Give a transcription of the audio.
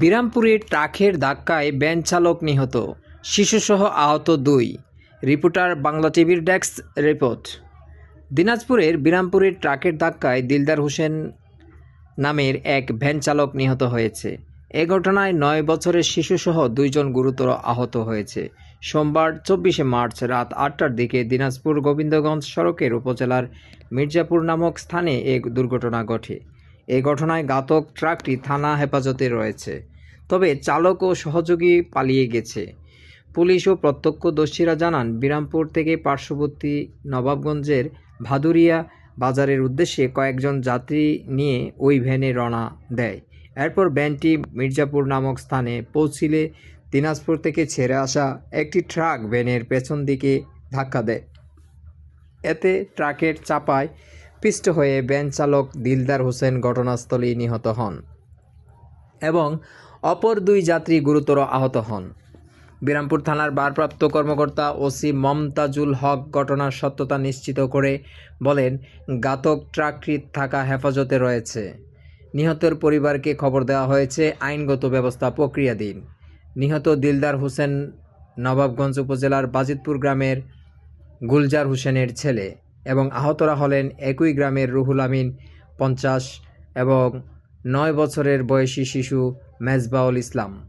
বিরামপুরে ট্রাকের ধাক্কায় ভ্যান চালক নিহত, শিশুসহ আহত দুই। রিপোর্টার, বাংলা টিভির ডেস্ক রিপোর্ট। দিনাজপুরের বিরামপুরের ট্রাকের ধাক্কায় দিলদার হোসেন নামের এক ভ্যান চালক নিহত হয়েছে। এ ঘটনায় নয় বছরের শিশুসহ দুইজন গুরুতর আহত হয়েছে। সোমবার চব্বিশে মার্চ রাত আটটার দিকে দিনাজপুর গোবিন্দগঞ্জ সড়কের উপজেলার মির্জাপুর নামক স্থানে এ দুর্ঘটনা ঘটে। এই ঘটনায় ঘাতক ট্রাকটি থানা হেফাজতে রয়েছে। তবে চালক ও সহযোগী পালিয়ে গেছে। পুলিশ ও প্রত্যক্ষদর্শীরা জানান, বিরামপুর থেকে পার্শ্ববর্তী নবাবগঞ্জের ভাদুরিয়া বাজারের উদ্দেশ্যে কয়েকজন যাত্রী নিয়ে ওই ভ্যানে রওনা দেয়। এরপর ভ্যানটি মির্জাপুর নামক স্থানে পৌঁছিলে দিনাজপুর থেকে ছেড়ে আসা একটি ট্রাক ভ্যানের পেছন দিকে ধাক্কা দেয়। এতে ট্রাকের চাপায় পিষ্ট হয়ে ভ্যান চালক দিলদার হোসেন ঘটনাস্থলেই নিহত হন এবং অপর দুই যাত্রী গুরুতর আহত হন। বিরামপুর থানার ভারপ্রাপ্ত কর্মকর্তা ওসি মমতাজুল হক ঘটনার সত্যতা নিশ্চিত করে বলেন, ঘাতক ট্রাকটি থাকা হেফাজতে রয়েছে। নিহতের পরিবারকে খবর দেওয়া হয়েছে আইনগত ব্যবস্থা প্রক্রিয়াধীন। নিহত দিলদার হোসেন নবাবগঞ্জ উপজেলার বাজিতপুর গ্রামের গুলজার হোসেনের ছেলে। এবং আহতরা হলেন একই গ্রামের রুহুল আমিন, পঞ্চাশ, এবং নয় বছরের বয়সী শিশু মেজবাউল ইসলাম।